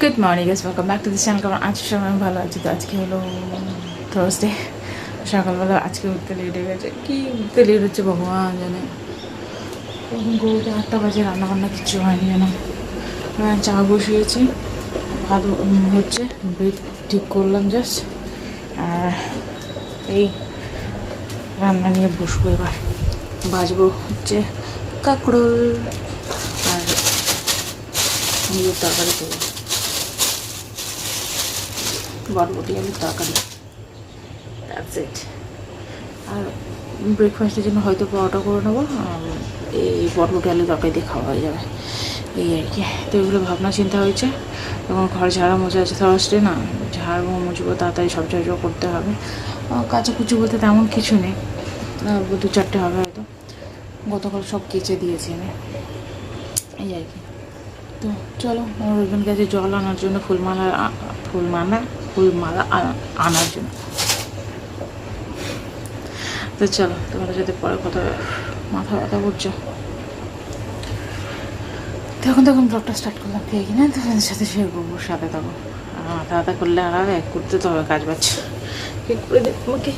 Good morning guys welcome back to this channel কেমন আজকে সময় ভালো আছি। তো আজকে হলো থার্সডে সকালবেলা আজকে উঠতে লেট হয়ে গেছে। কি উঠতে লেট হচ্ছে ভগবান জানে। এখন গরুতে আটটা বাজে রান্না বান্না কিচ্ছু হয়নি যেন চা বসিয়েছি। উম, হচ্ছে ব্রেড ঠিক করলাম জাস্ট আর এই রান্না নিয়ে বসবো এবার। বাজবো হচ্ছে কাঁকড়োল নিজের তরকারি করব। বরবটি আলুর তরকারি। আর ব্রেকফাস্টের জন্য হয়তো পরোটা করে নেব এই বরবটি আলুর তরকারি দিয়ে খাওয়া হয়ে যাবে। এই আর কি। তো এগুলো ভাবনা চিন্তা হয়েছে। এবং ঘর ঝাড়া মোছা আছে থার্সডে না। ঝাড়বো মুছবো তাড়াতাড়ি সব জায়গা করতে হবে। আহ, কাচাকুচি বলতে তেমন কিছু নেই। দু চারটে হবে হয়তো। গতকাল সব কেচে দিয়েছি আমি। এই আর কি। তো চলো। আমার ওইখান কাছে জল আনার জন্য, ফুলমালা ফুলমালা ফুলমালা আনার জন্য। তো চলো, তোমাদের সাথে পরে কথা মাথা ব্যথা করছে। তখন তখন ব্লগটা স্টার্ট করলাম পেয়ে কিনা তোমাদের সাথে শেয়ার করব, সাথে তখন আর মাথা ব্যথা করলে আর হবে করতে তো হবে, কাজ বাজ। কে করে দে তোমাকে?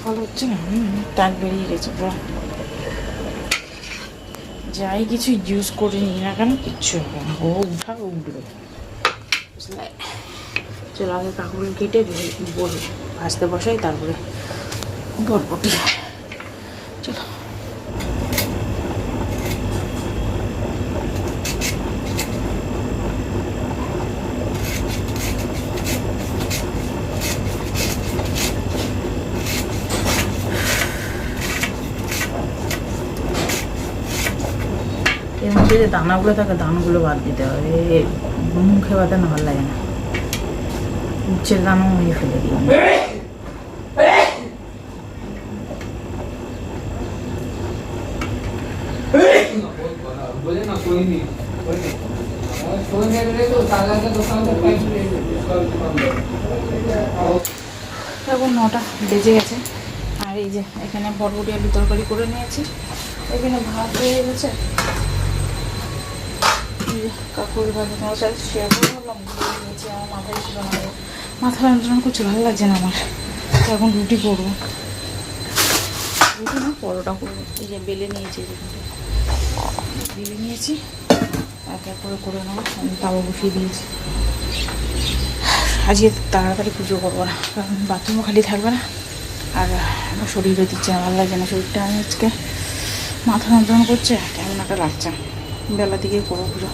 ফল হচ্ছে না টাক বেরিয়ে গেছে পুরো। যাই কিছু ইউজ করে নিই না কেন কিচ্ছু হবে না। ও উঠা উঠবে বুঝলে? চলো আগে কাকুল কেটে বল ভাজতে বসাই তারপরে বরবটি চলো। মধ্যে যে দানাগুলো থাকে, দানাগুলো বাদ দিতে হবে। মুখে বাদানো ভালো লাগে না। উচ্ছের দানও মুখে ফেলে দিই এখন নটা বেজে গেছে। আর এই যে, এখানে বরবটি আলু তরকারি করে নিয়েছি। এখানে ভাত হয়ে গেছে। কাকুর তোমার সাথে শেয়ার করে বললাম ভুলে গেছি আমার মাথায় ছিল না মাথা যন্ত্রণা করছে ভালো লাগছে না আমার। এখন রুটি করব। রুটি না পরোটা করব। এই যে বেলে নিয়েছি বেলে নিয়েছি এক এক করে করে নেব আমি তাও বসিয়ে দিয়েছি। আজকে তাড়াতাড়ি পুজো করব না কারণ বাথরুমও খালি থাকবে না। আর আমার শরীরও দিচ্ছে ভালো লাগছে না শরীরটা আমি আজকে। মাথা যন্ত্রণা করছে কেমন একটা লাগছে। বেলা দিকে করব পুজো।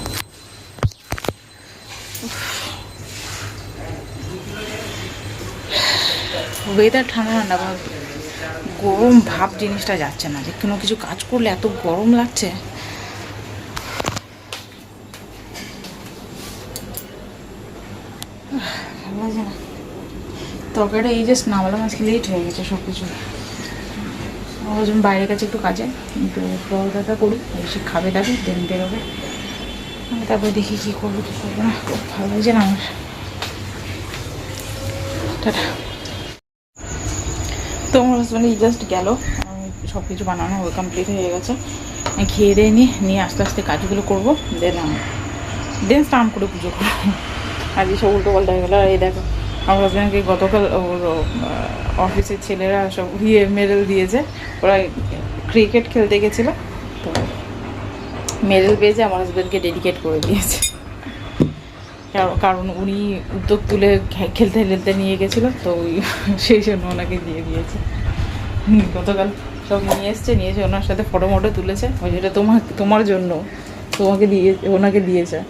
ওয়েদার ঠান্ডা ঠান্ডা গরম ভাব জিনিসটা যাচ্ছে না। যে কোনো কিছু কাজ করলে এত গরম লাগছে। তরকারিটা এই জাস্ট নামালাম, আজকে লেট হয়ে গেছে সব কিছু জন্য বাইরের কাছে একটু কাজে একটু পরোটাটা করি এসে খাবে দাবে দেন বেরোবে আমি তারপরে দেখি কী করব কী করব না, খুব ভালো লাগছে না আমার। তো আমার হাজব্যান্ড জাস্ট গেল সব কিছু বানানো কমপ্লিট হয়ে গেছে। খেয়ে দিয়ে নিয়ে নিয়ে আস্তে আস্তে কাজগুলো করব, দেন দেন স্নান করে পুজো করব। আজ সব উল্টো পাল্টা হয়ে গেলো, আর এই দেখো। আমার হাজব্যান্ডকে গতকাল ওর অফিসের ছেলেরা সব ইয়ে মেডেল দিয়েছে। ওরা ক্রিকেট খেলতে গেছিল। তো মেডেল পেয়েছে, আমার হাজব্যান্ডকে ডেডিকেট করে দিয়েছে। কার- কারণ উনি উদ্যোগ তুলে খেলতে খেলতে নিয়ে গেছিল, তো সেই জন্য ওনাকে দিয়ে দিয়েছে। গতকাল সব নিয়ে এসছে, নিয়ে এসে ওনার সাথে ফটো মটো তুলেছে। ওই যেটা তোমার তোমার জন্য তোমাকে দিয়ে, ওনাকে দিয়েছে।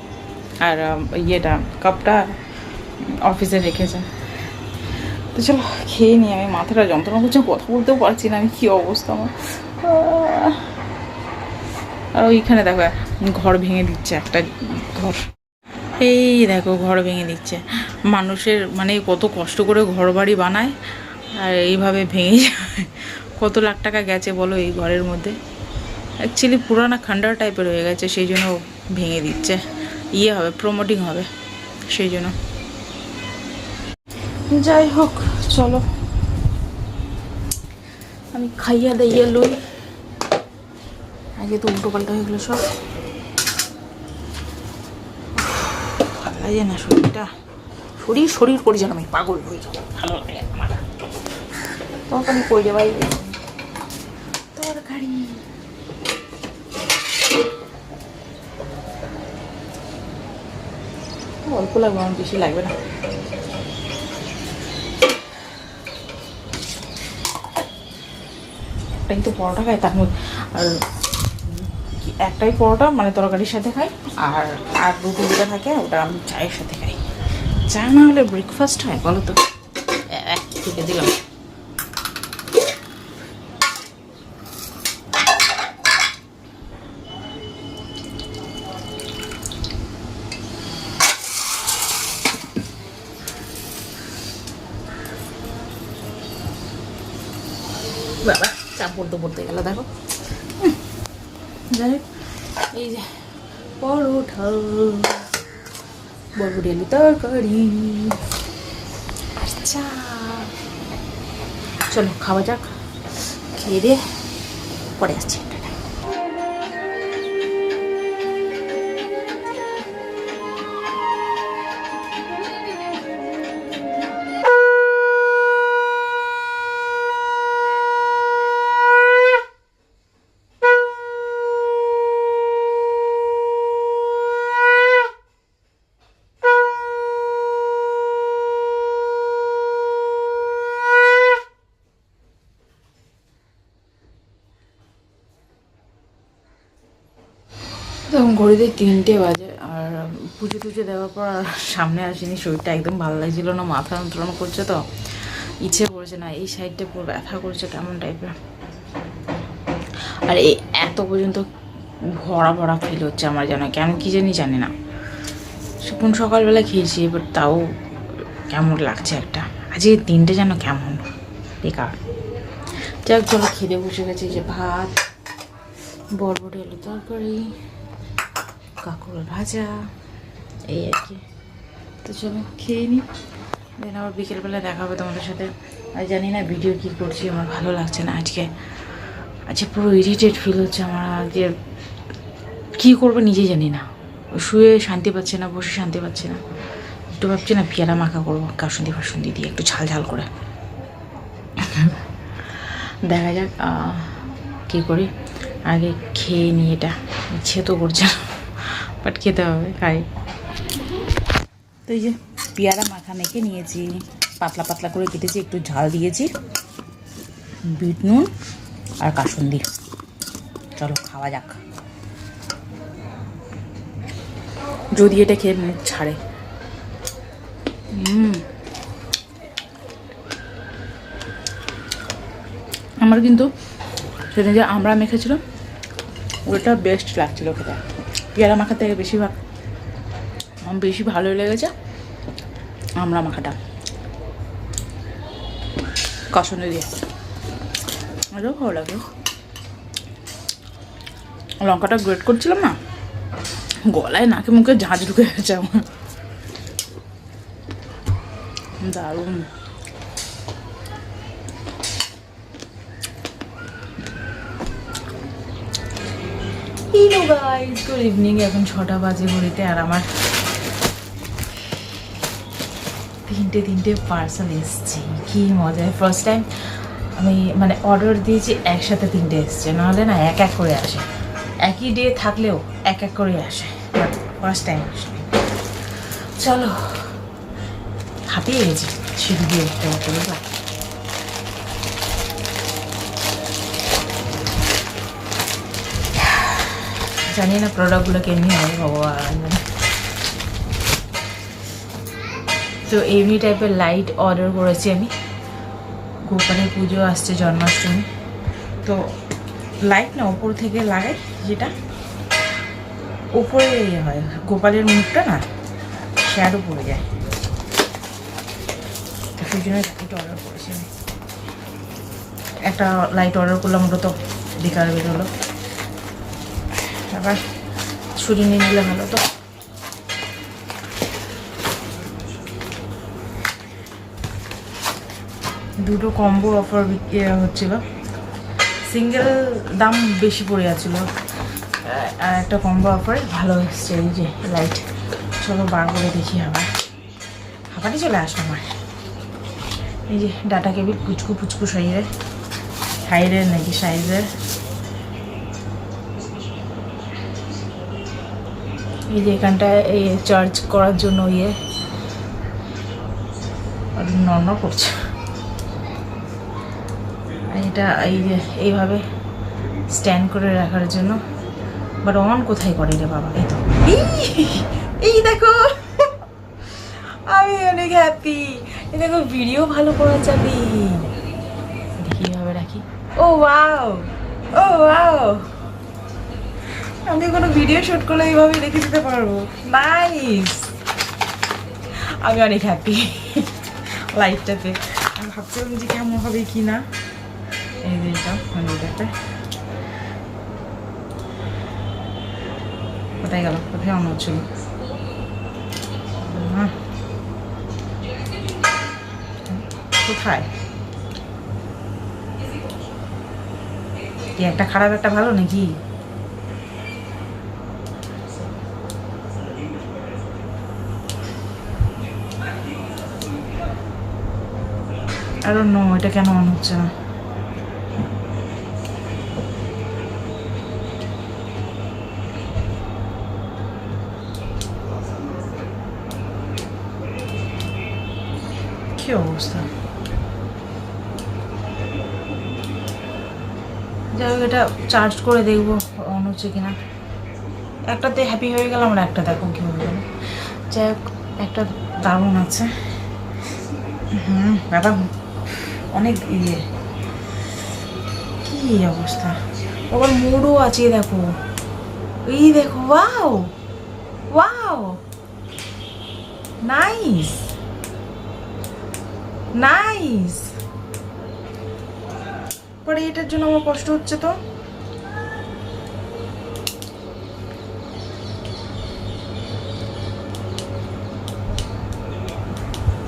আর ইয়েটা কাপটা অফিসে রেখেছে। তো চলো, খেয়ে নিই, আমি মাথাটা যন্ত্রণা করছে, কথা বলতেও পারছি না, আমি কী অবস্থা আমার। আর ওইখানে দেখো, ঘর ভেঙে দিচ্ছে একটা ঘর। এই দেখো, ঘর ভেঙে দিচ্ছে। মানুষের মানে কত কষ্ট করে ঘর বাড়ি বানায়, আর এইভাবে ভেঙে যায়। কত লাখ টাকা গেছে বলো এই ঘরের মধ্যে। অ্যাকচুয়ালি পুরানা খান্ডার টাইপের হয়ে গেছে, সেই জন্য ভেঙে দিচ্ছে। ইয়ে হবে প্রমোটিং হবে, সেই জন্য। যাই হোক চলো। আমি খাইয়া দাইয়া লই। আগে তো উল্টো পাল্টা হয়ে গেলো সব। ভালো লাগে না শরীরটা। শরীর শরীর করি যেন আমি পাগল হয়ে যাব ভালো লাগে আমার। তখন আমি কই ভাই? তরকারি। অল্প লাগবে আমার বেশি লাগবে না। একটাই তো পরোটা খাই তার মধ্যে, আর একটাই পরোটা মানে তরকারির সাথে খাই আর আর রুটি যেটা থাকে, ওটা আমি চায়ের সাথে খাই। চা না হলে ব্রেকফাস্ট হয়, বলো তো? এক থেকে দিলাম। বাবা। চা পড়তে পড়তে গেল, দেখো। যাই এই যে পরোটা বরবটি তরকারি চলো, খাওয়া যাক, খেয়ে দিয়ে পরে আসছি। ঘড়িতে তিনটে বাজে আর পুজো টুজো দেওয়ার পর আর সামনে আসেনি, শরীরটা একদম ভালো লাগছিল না, মাথা যন্ত্রণা করছে তো, ইচ্ছে করছে না, এই সাইডটা পুরো ব্যথা করছে কেমন টাইপের আর এই এত পর্যন্ত ভরা ভরা ফিল হচ্ছে আমার যেন, কেন কী জানি জানি না। কোন সকালবেলা খেয়েছি, এবার তাও কেমন লাগছে একটা। আজকে তিনটে যেন কেমন, বেকার। যাক, চলো খেতে বসে গেছে যে ভাত, বরবটি আলু তরকারি। কাঁকড় ভাজা, এই আর কি। তো চলো খেয়ে নিই দেন আবার বিকেলবেলা দেখা হবে তোমাদের সাথে। আর জানি না ভিডিও কী করছি, আমার ভালো লাগছে না আজকে। আজকে পুরো ইরিটেট ফিল হচ্ছে আমার আজকে। কী করব নিজেই জানি না। শুয়ে শান্তি পাচ্ছে না, বসে শান্তি পাচ্ছে না। একটু ভাবছি না পেয়ারা মাখা করব কাসুন্দি ফাসুন্দি দিয়ে একটু ঝাল ঝাল করে। দেখা যাক কী করি। আগে খেয়ে নিই এটা, ইচ্ছে তো করছে না। বাট খেতে হবে খাই তো এই যে পেয়ারা মাখা মেখে নিয়েছি, পাতলা পাতলা করে কেটেছি, একটু ঝাল দিয়েছি। বিট নুন আর কাসুন্দি। চলো, খাওয়া যাক। যদি এটা খেয়ে মুখ ছাড়ে। আমার কিন্তু সেদিন যে আমরা মেখেছিল ওটা বেস্ট লাগছিল খেতে। পেয়ারা মাখা থেকে বেশিরভাগ বেশি ভালো লেগেছে। আমরা মাখাটা। কষনে দিয়ে। আরও ভালো লাগে। লঙ্কাটা গ্রেট করছিলাম না, গলায় নাকে মুখে ঝাঁঝ ঢুকে গেছে আমার। দারুণ। হ্যালো গাইস গুড ইভিনিং এখন ছটা বাজে ঘড়িতে আর আমার তিনটে তিনটে পার্সেল এসছে। কি মজা। ফার্স্ট টাইম আমি মানে অর্ডার দিয়েছি, একসাথে তিনটে এসছে। নাহলে না এক এক করে আসে। একই ডে থাকলেও এক এক করে আসে। ফার্স্ট টাইম আসে চলো, হাঁপিয়ে গেছি। সিঁড়ি দিয়ে উঠতে উঠতে জানি না প্রোডাক্টগুলো কেমনি হবে ভগবান। তো এমনি টাইপের লাইট অর্ডার করেছি আমি। গোপালের পুজো আসছে জন্মাষ্টমী। তো লাইট না, ওপর থেকে লাগাই, যেটা উপরে ইয়ে হয়। গোপালের মুখটা না শ্যাডো পড়ে যায়। সেই জন্য লাইট অর্ডার করেছি আমি। একটা লাইট অর্ডার করলাম, ওটা তো বেকার বেরোলো আবার ছুরি নিয়ে নিলে ভালো তো। দুটো কম্বো অফার হচ্ছিল। সিঙ্গেল দাম বেশি পড়ে যাচ্ছিল। আর একটা কম্বো অফারে ভালো এসছে এই যে লাইট চলো বার করে দেখি আবার। হাঁপাটি চলে আসো আমার। এই যে ডাটা কেবিল পুচকু পুচকু সাইজের হাইরের নাকি সাইজের? এই যে এখানটায় এই চার্জ করার জন্য ইয়ে। নর্মাল করছে। এটা এই যে এইভাবে স্ট্যান্ড করে রাখার জন্য। বাট অন কোথায় করে রে বাবা? এই তো। এই, দেখো। আমি অনেক হ্যাপি এই দেখো ভিডিও ভালো করা যাবে দেখি এভাবে রাখি। ও ওয়াও ও ওয়াও আমি কোনো ভিডিও শুট করলে এইভাবে রেখে দিতে পারব? নাইস আমি অনেক হ্যাপি লাইটটাতে আমি ভাবছিলাম যে কেমন হবে কি না। এই যে এটা কোথায় গেল? কোথায় অন হচ্ছিল কোথায়? একটা খারাপ, একটা ভালো নাকি? আরও নো এটা কেন অন হচ্ছে না? কি অবস্থা? যাই হোক, এটা চার্জ করে দেখব অন হচ্ছে কিনা। একটাতে হ্যাপি হয়ে গেলাম আর একটা দেখো কি হয়ে গেল যাই হোক, একটা দারুণ আছে। হুম, ব্যাপার অনেক ইয়ে। কি অবস্থা? আবার মোড়ও আছে দেখো। এই দেখো, ওয়াও! ওয়াও! নাইস! নাইস! পরে এটার জন্য আমার কষ্ট হচ্ছে তো।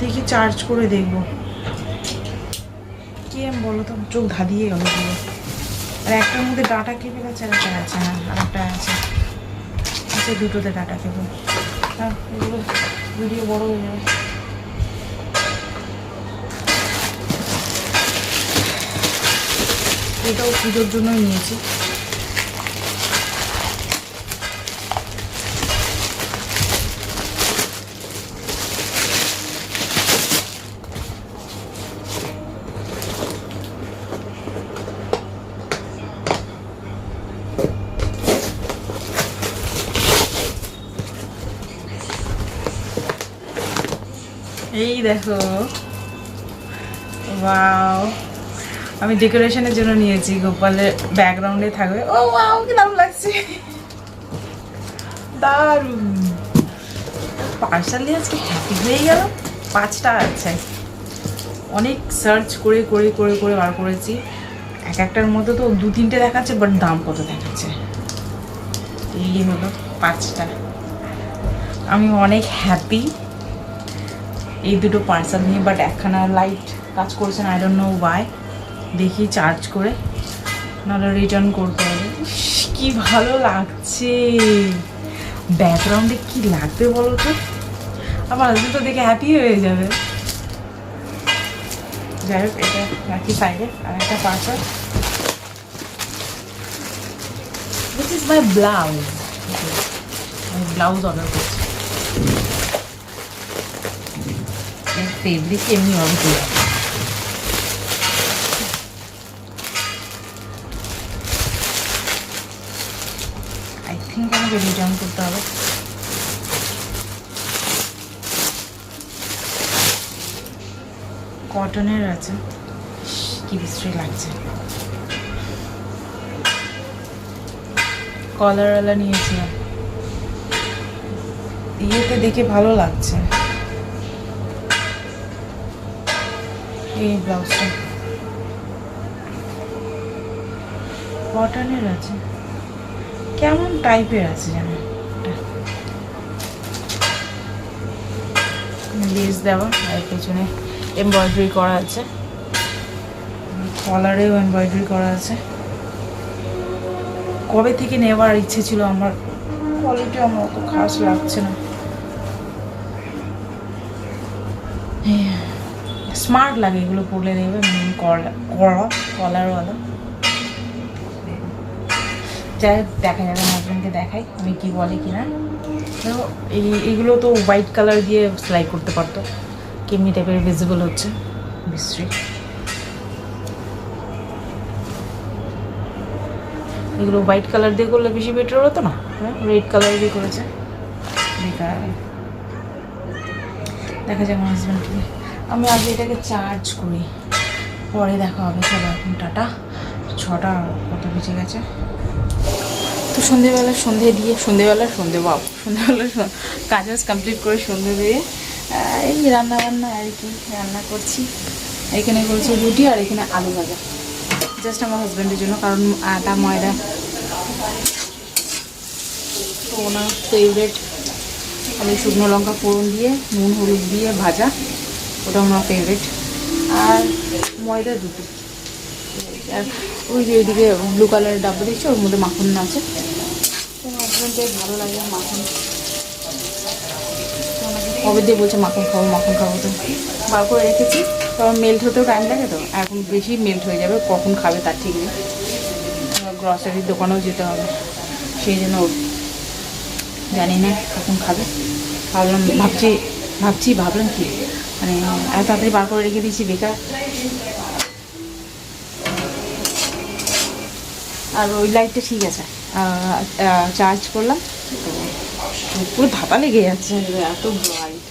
দেখি চার্জ করে দেখব। কি বলো তো? চোখ ধাঁধিয়ে গেল পুরো। আর একটার মধ্যে ডাটা কেটে গেছে আর একটা আছে না আর একটা আছে। আছে দুটোতে ডাটা কেবল হ্যাঁ এগুলো ভিডিও বড় হয়ে যাবে। এটাও পুজোর জন্যই নিয়েছি। এই দেখো। ওয়াও আমি ডেকোরেশনের জন্য নিয়েছি, গোপালের ব্যাকগ্রাউন্ডে থাকবে। ও ওয়াও কি দারুণ লাগছে। দারুণ। পার্সাল আজকে হ্যাপি হয়ে গেল। পাঁচটা আছে। অনেক সার্চ করে করে করে করে বার করেছি। এক একটার মধ্যে তো দু তিনটে দেখাচ্ছে বাট দাম কত দেখাচ্ছে? এই হলো পাঁচটা। আমি অনেক হ্যাপি এই দুটো পার্সেল নিয়ে বাট একখানা লাইট কাজ করছে না আই ডোন্ট নো ওয়াই দেখি চার্জ করে, নাহলে রিটার্ন করতে হবে। কি ভালো লাগছে। ব্যাকগ্রাউন্ডে কি লাগবে বলো তো? আমার হাজবেন্ড তো দেখে হ্যাপি হয়ে যাবে। যাই হোক, এটা রাখি সাইডে আর একটা parcel this is my blouse blouse order করছি। ফেব্রিক এমনি অর্ডার আই থিঙ্ক আমাকে রিটার্ন করতে হবে কটনের আছে। কি বিশ্রী লাগছে। কলারওয়ালা নিয়েছিলাম। ইয়েতে দেখে ভালো লাগছে। এই ব্লাউজটা। কটনের আছে। কেমন টাইপের আছে জানো লেস দেওয়া আর পেছনে এমব্রয়ডারি করা আছে। কলারেও এমব্রয়ডারি করা আছে। কবে থেকে নেওয়ার ইচ্ছে ছিল আমার? কোয়ালিটি আমার অত খাস লাগছে না। স্মার্ট লাগে এগুলো পরলে দেখবে কলা কলারওয়ালা যাই দেখা যাবে হাজব্যান্ডকে দেখাই আমি কি বলে কিনা তো এই, এগুলো তো হোয়াইট কালার দিয়ে সেলাই করতে পারতো। কেমনি টাইপের ভিজিবল হচ্ছে। বিশ্রী। এগুলো হোয়াইট কালার দিয়ে করলে বেশি বেটার হতো না? হ্যাঁ রেড কালার দিয়ে করেছে। বেকার। দেখা যাক আমার হাজব্যান্ডকে আমি আগে এটাকে চার্জ করি। পরে দেখা হবে। চলো এখন টাটা। ছটা কত বেজে গেছে? তো সন্ধেবেলা সন্ধে দিয়ে, সন্ধেবেলা সন্ধে বাবু সন্ধেবেলা সন- কাজ বাজ কমপ্লিট করে সন্ধে দিয়ে এই রান্না বান্না আর কি রান্না করছি। এখানে করেছি রুটি আর এখানে আলু ভাজা। জাস্ট আমার হাজব্যান্ডের জন্য, কারণ আটা ময়দা। তো ওনার ফেভারেট আমি শুকনো লঙ্কা ফোড়ন দিয়ে, নুন, হলুদ দিয়ে ভাজা। ওটা আমার ফেভারিট আর ময়দা দুটো। আর ওই যে ওইদিকে ব্লু কালারের ডাব্বা দিচ্ছে ওর মধ্যে মাখন আছে। ভালো লাগে মাখন। কবে দিয়ে বলছে মাখন খাব মাখন খাব তো। বার করে রেখেছি। কারণ মেল্ট হতেও টাইম লাগে তো। এখন বেশি মেল্ট হয়ে যাবে, কখন খাবে তার ঠিক নেই। গ্রসারির দোকানেও যেতে হবে। সেই জন্য জানি না কখন খাবে। ভাবলাম, ভাবছি ভাবছি, ভাবলাম কি? মানে এত তাড়াতাড়ি বার করে রেখে দিয়েছি বেকার। আর ওই লাইটটা ঠিক আছে। চার্জ করলাম। পুরো ধাপা লেগে যাচ্ছে। এত ব্রাইট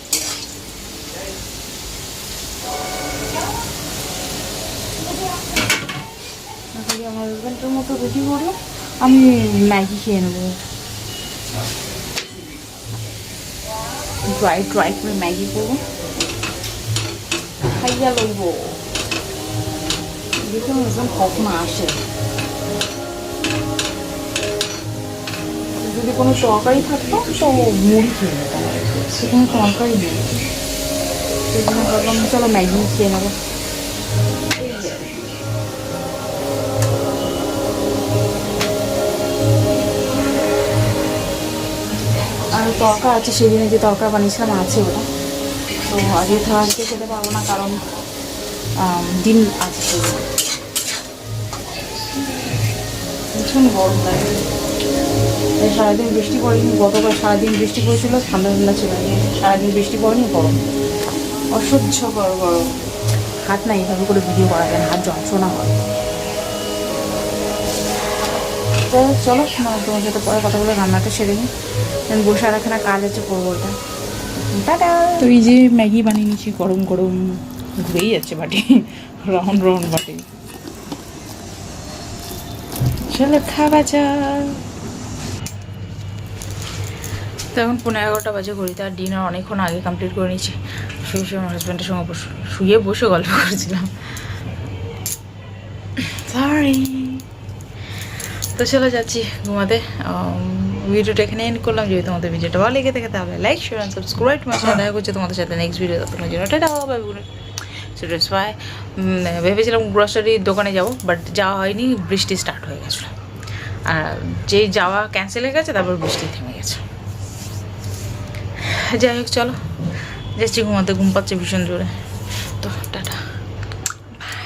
আমার হাজব্যান্ডের মতো রুটি করল আমি ম্যাগি খেয়ে নেব। ড্রাই ড্রাই করে ম্যাগি করব। খাইয়া লইব দেখুন একদম কখন আসে যদি কোনো তরকারি থাকতো তো মুড়ি খেয়ে নিতাম সেখানে তরকারি নেই সেই জন্য ভাবলাম চলো ম্যাগি খেয়ে নেব আর তরকা আছে সেদিনে যে তরকা বানিয়েছিলাম আছে ওটা তো আজকে থার্সডে খেতে পারব না কারণ ডিম আছে। ভীষণ গরম লাগে। সারাদিন বৃষ্টি পড়েনি, গতকাল সারাদিন বৃষ্টি পড়েছিল, ঠান্ডা ঠান্ডা ছিল। সারাদিন বৃষ্টি পড়েনি, গরম। অসহ্যকর গরম হাত না এইভাবে করে ভিডিও করা যায় না হাত যন্ত্রণা হয়। তো চলো, তোমার সাথে পরে কথা বলে রান্নাটা সেরে নিই। বসে আর এখানে কাজ আছে, করব ওটা তো এই যে ম্যাগি বানিয়ে নিচ্ছি, গরম গরম। ঘুরেই যাচ্ছে বাটি রাউন্ড রাউন্ড বাটি। চলো খাওয়া যা তো এখন পনেরো এগারোটা বাজে করি তার ডিনার অনেকক্ষণ আগে কমপ্লিট করে নিয়েছি। শুয়ে শুয়ে আমার হাজব্যান্ডের সঙ্গে বসে, শুয়ে বসে গল্প করেছিলাম। সরি তো চলে যাচ্ছি ঘুমাতে। ভিডিওটা এখানে এন্ড করলাম। যদি তোমাদের ভিডিওটা ভালো লেগে থাকে, তাহলে লাইক শেয়ার অ্যান্ড সাবস্ক্রাইব তোমার সাথে দেখা করছে তোমাদের সাথে নেক্সট ভিডিও তোমার জন্য ডেটস ভেবেছিলাম গ্রসারির দোকানে যাব বাট যাওয়া হয়নি, বৃষ্টি স্টার্ট হয়ে গেছিল। আর যেই যাওয়া ক্যান্সেল হয়ে গেছে, তারপর বৃষ্টি থেমে গেছে। যাই হোক, চলো। যাচ্ছি, ঘুমাতে, ঘুম পাচ্ছে ভীষণ জোরে। তো